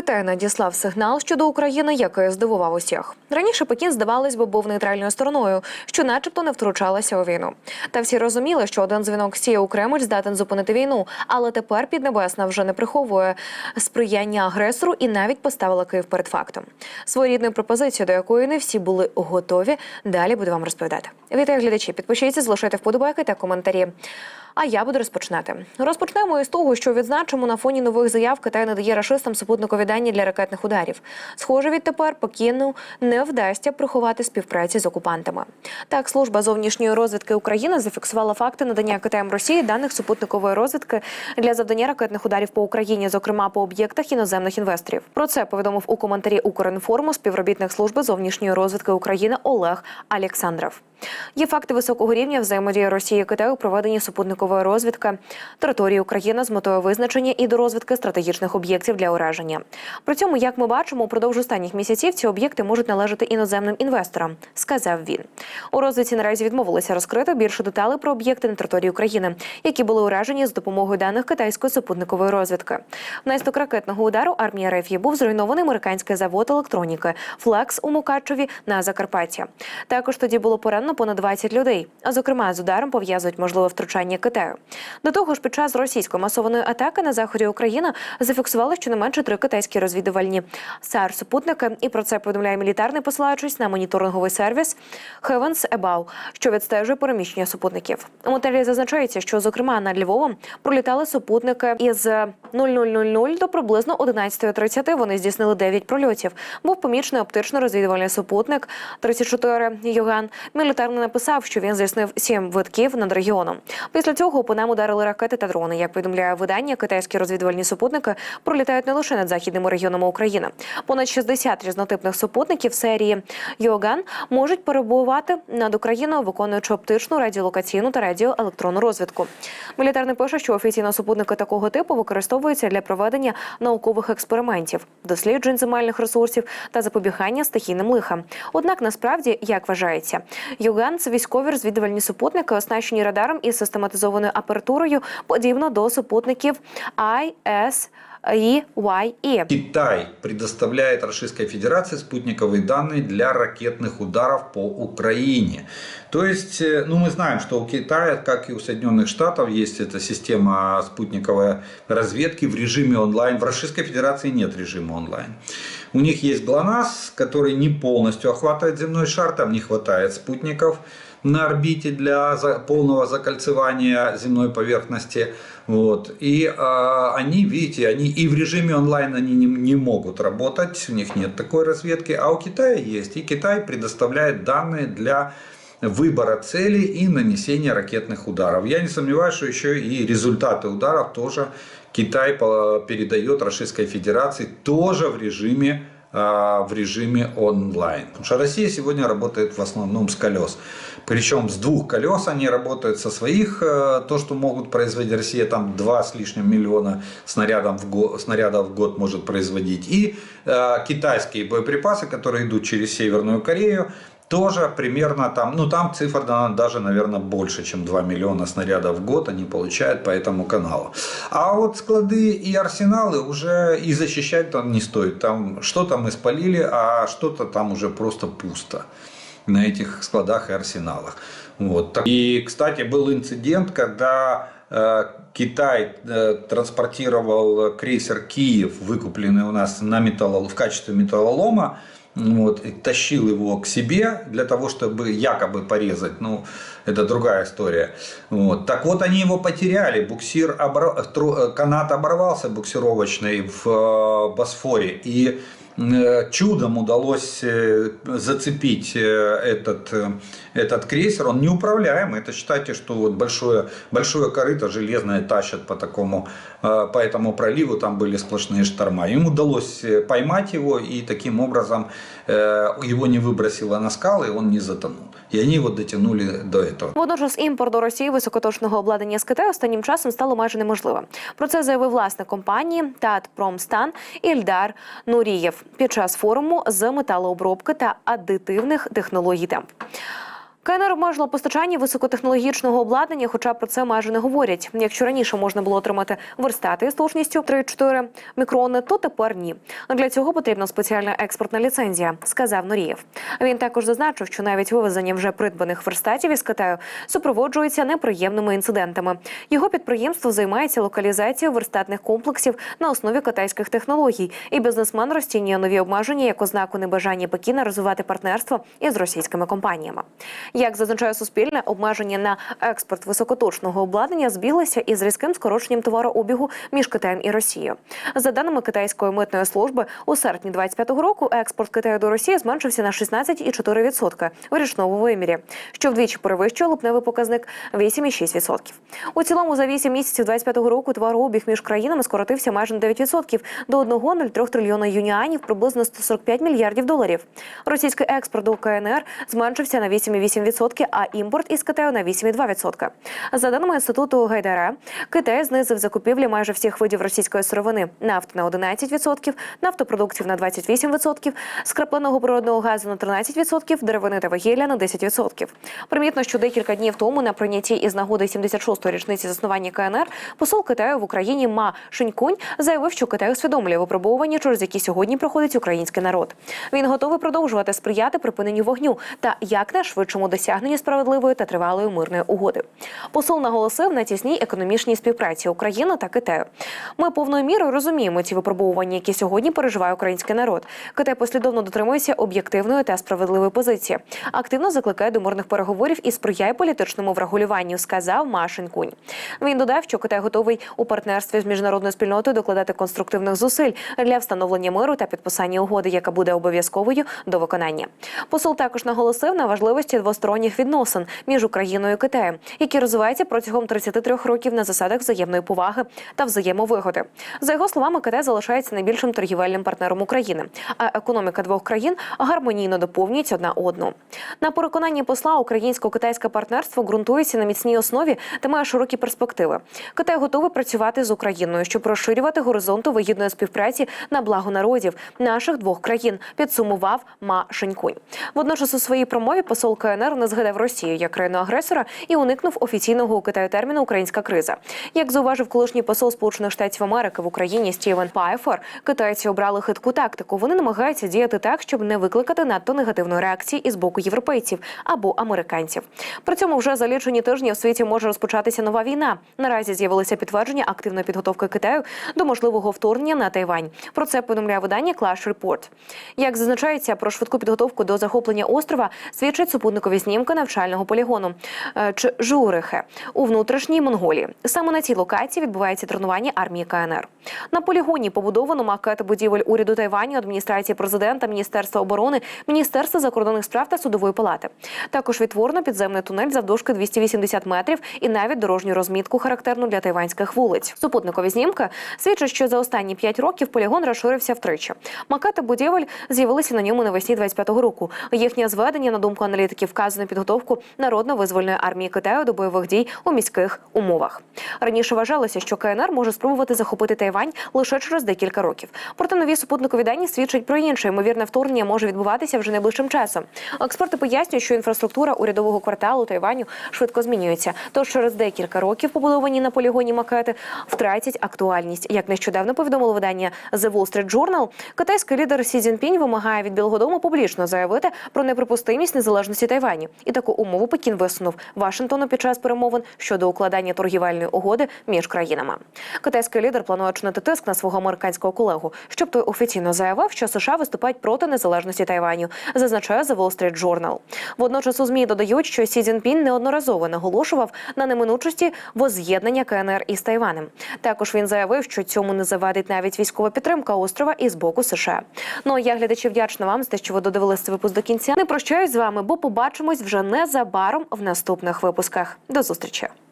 Китай надіслав сигнал щодо України, який здивував усіх. Раніше Пекін, здавалось би, був нейтральною стороною, що, начебто, не втручалася у війну. Та всі розуміли, що один дзвінок сіє у Кремль здатен зупинити війну. Але тепер Піднебесна вже не приховує сприяння агресору і навіть поставила Київ перед фактом. Своєрідною пропозицією, до якої не всі були готові. Далі буду вам розповідати. Вітаю глядачі. Підпишіться, залишайте вподобайки та коментарі. А я буду розпочинати. Розпочнемо із того, що відзначимо на фоні нових заяв Китай надає рашистам супутникові дані для ракетних ударів. Схоже, відтепер Пекіну не вдасться приховати співпраці з окупантами. Так, служба зовнішньої розвідки України зафіксувала факти надання Китаєм Росії даних супутникової розвідки для завдання ракетних ударів по Україні, зокрема по об'єктах іноземних інвесторів. Про це повідомив у коментарі Укрінформу співробітник служби зовнішньої розвідки України Олег Алєксандров. Є факти високого рівня взаємодії Росії і Китаю у проведенні супутникової розвідки території України з метою визначення і до розвідки стратегічних об'єктів для ураження. При цьому, як ми бачимо, упродовж останніх місяців ці об'єкти можуть належати іноземним інвесторам, сказав він. У розвідці наразі відмовилися розкрити більше деталей про об'єкти на території України, які були уражені з допомогою даних китайської супутникової розвідки. Внаслідок ракетного удару армії РФ був зруйнований американський завод електроніки Флекс у Мукачеві на Закарпатті. Також тоді було поранено понад 20 людей. А зокрема, з ударом пов'язують можливе втручання Китаю. До того ж, під час російської масованої атаки на заході України зафіксували щонайменше три китайські розвідувальні сар супутники. І про це повідомляє мілітарний, посилаючись на моніторинговий сервіс Heavens Above, що відстежує переміщення супутників. У матеріалі зазначається, що зокрема над Львовом пролітали супутники із 0000 до приблизно 11.30 Вони здійснили 9 прольотів. Був помічений оптично-розвідувальний супутник 34 Йоган. Мілітарний написав, що він здійснив 7 витків над регіоном. Після цього по нам ударили ракети та дрони. Як повідомляє видання, китайські розвідувальні супутники пролітають не лише над необхідними регіонами України. Понад 60 різнотипних супутників серії Йоган можуть перебувати над Україною, виконуючи оптичну, радіолокаційну та радіоелектронну розвідку. Мілітарний пише, що офіційно супутники такого типу використовуються для проведення наукових експериментів, досліджень земельних ресурсів та запобігання стихійним лихам. Однак насправді як вважається, Йоган це військові розвідувальні супутники, оснащені радаром із систематизованою апертурою, подібно до супутників IS-1. и Китай предоставляет Российской Федерации спутниковые данные для ракетных ударов по Украине. То есть, э, ну мы знаем, что у Китая, как и у Соединенных Штатов, есть эта система спутниковой разведки в режиме онлайн. В Российской Федерации нет режима онлайн. У них есть ГЛОНАСС, который не полностью охватывает земной шар, там не хватает спутников на орбите для полного закольцевания земной поверхности. Вот. И а, они, видите, они и в режиме онлайн они не, не могут работать, у них нет такой разведки, а у Китая есть. И Китай предоставляет данные для выбора целей и нанесения ракетных ударов. Я не сомневаюсь, что еще и результаты ударов тоже Китай передает Российской Федерации тоже в режиме в режиме онлайн. Потому что Россия сегодня работает в основном с колес. Причем с двух колес они работают со своих, э, то, что могут производить Россия, там 2 с лишним миллиона снарядов в год, снарядов в год может производить. И э, китайские боеприпасы, которые идут через Северную Корею, тоже примерно там, ну там цифра да, даже, наверное, больше, чем 2 миллиона снарядов в год они получают по этому каналу. А вот склады и арсеналы уже и защищать там не стоит. Там что-то мы спалили, а что-то там уже просто пусто на этих складах и арсеналах. Вот. И, кстати, был инцидент, когда э, Китай э, транспортировал крейсер Киев, выкупленный у нас на металлол- в качестве металлолома, вот, и тащил его к себе для того, чтобы якобы порезать. Ну, это другая история. Вот. Так вот, они его потеряли. Буксир обор- э, канат оборвался буксировочный в э, Босфоре. И чудом удалось э, зацепить э, этот, э, этот крейсер. Он неуправляемый. Это считайте, что вот большое, большое корыто железное тащат по такому, э, по этому проливу. Там были сплошные шторма. Им удалось э, поймать его и таким образом э, его не выбросило на скалы, и он не затонул. И они его дотянули до этого. Водночас імпорт до Росії високоточного обладнання з Китаю останнім часом стало майже неможливим. Про це заявив власник компанії «Татпромстан» Ільдар Нурієв під час форуму з металообробки та адитивних технологій темп. КНР обмежила постачання високотехнологічного обладнання, хоча про це майже не говорять. Якщо раніше можна було отримати верстати з точністю 3-4 мікрони, то тепер ні. Для цього потрібна спеціальна експортна ліцензія, сказав Норієв. Він також зазначив, що навіть вивезення вже придбаних верстатів із Китаю супроводжується неприємними інцидентами. Його підприємство займається локалізацією верстатних комплексів на основі китайських технологій, і бізнесмен розцінює нові обмеження як ознаку небажання Пекіна розвивати партнерство із російськими компаніями. Як зазначає Суспільне, обмеження на експорт високоточного обладнання збіглися із різким скороченням товарообігу між Китаєм і Росією. За даними китайської митної служби, у серпні 25-го року експорт Китаю до Росії зменшився на 16,4% в річному вимірі, що вдвічі перевищує липневий показник 8,6%. У цілому за 8 місяців 25-го року товарообіг між країнами скоротився майже на 9% до 1,03 трильйона юніанів, приблизно 145 мільярдів доларів. Російський експорт до КНР зменшився на 8,8%, а імпорт із Китаю на 8,2%. За даними інституту Гайдара, Китай знизив закупівлі майже всіх видів російської сировини: нафти на 11%, нафтопродуктів на 28%, скрапленого природного газу на 13%, деревини та вугілля на 10%. Примітно, що декілька днів тому на прийнятті із нагоди 76-ї річниці заснування КНР посол Китаю в Україні Ма Шинькунь заявив, що Китай усвідомлює випробування, через які сьогодні проходить український народ. Він готовий продовжувати сприяти припиненню вогню та якнайшвидшому досягненню справедливої та тривалої мирної угоди. Посол наголосив на тісній економічній співпраці України та Китаю. Ми повною мірою розуміємо ці випробування, які сьогодні переживає український народ. Китай послідовно дотримується об'єктивної та справедливої позиції. Активно закликає до мирних переговорів і сприяє політичному врегулюванню, сказав Машин Кунь. Він додав, що Китай готовий у партнерстві з міжнародною спільнотою докладати конструктивних зусиль для встановлення миру та підписання угоди, яка буде обов'язковою до виконання. Посол також наголосив на важливості двосторонніх відносин між Україною і Китаєм, які розвиваються протягом 33 років на засадах взаємної поваги та взаємовигоди. За його словами, Китай залишається найбільшим торгівельним партнером України, а економіка двох країн гармонійно доповнюють одна одну. На переконанні посла українсько-китайське партнерство ґрунтується на міцній основі та має широкі перспективи. Китай готовий працювати з Україною, щоб розширювати горизонту вигідної співпраці на благо народів наших двох країн. Підсумував Ма Шенькунь. Водночас у своїй промові посол КНР не згадав Росію як країну агресора і уникнув офіційного у Китаю терміну Українська криза. Як зауважив колишній посол Сполучених Штатів Америки в Україні Стівен Пайфер, китайці обрали хитку тактику. Вони намагаються діяти так, щоб не викликати надто негативної реакції із боку європейців або американців. При цьому вже за лічені тижні у світі може розпочатися нова війна. Наразі з'явилися підтвердження активної підготовки Китаю до можливого вторгнення на Тайвань. Про це повідомляє видання Clash Report. Як зазначається про швидку підготовку до захоплення острова, свідчать супутникові знімки навчального полігону е, Ч- Журихе у внутрішній Монголії. Саме на цій локації відбувається тренування армії КНР. На полігоні побудовано макети будівель уряду Тайваню, адміністрації президента, міністерства оборони, міністерства закордонних справ та судової палати. Також відтворено підземний тунель завдовжки 280 метрів і навіть дорожню розмітку, характерну для тайванських вулиць. Супутникові знімки свідчать, що за останні 5 років полігон розширився втричі. Макети будівель з'явилися на ньому навесні 25-го року. Їхнє зведення, на думку аналітиків, вказує на підготовку народно-визвольної армії Китаю до бойових дій у міських умовах. Раніше вважалося, що КНР може спробувати захопити Тайвань лише через декілька років. Проте нові супутникові дані свідчать про інше. Ймовірне вторгнення може відбуватися вже найближчим часом. Експерти пояснюють, що інфраструктура урядового кварталу Тайваню швидко змінюється. Тож через декілька років побудовані на полігоні макети втратять актуальність. Як нещодавно повідомило видання The Wall Street Journal, китайський лідер Сі Цзіньпінь вимагає від Білого Дому публічно заявити про неприпустимість незалежності Тайваню. І таку умову Пекін висунув Вашингтону під час перемовин щодо укладання торгівельної угоди між країнами. Китайський лідер планує чинити тиск на свого американського колегу, щоб той офіційно заявив, що США виступають проти незалежності Тайваню, зазначає The Wall Street Journal. Водночас у змі додають, що Сі Цзіньпін неодноразово наголошував на неминучості воз'єднання КНР із Тайванем. Також він заявив, що цьому не завадить навіть військова підтримка острова із боку США. Ну я глядачі вдячна вам за те, що ви додивилися цей випуск до кінця. Не прощаюсь з вами, бо побачимось вже незабаром в наступних випусках. До зустрічі.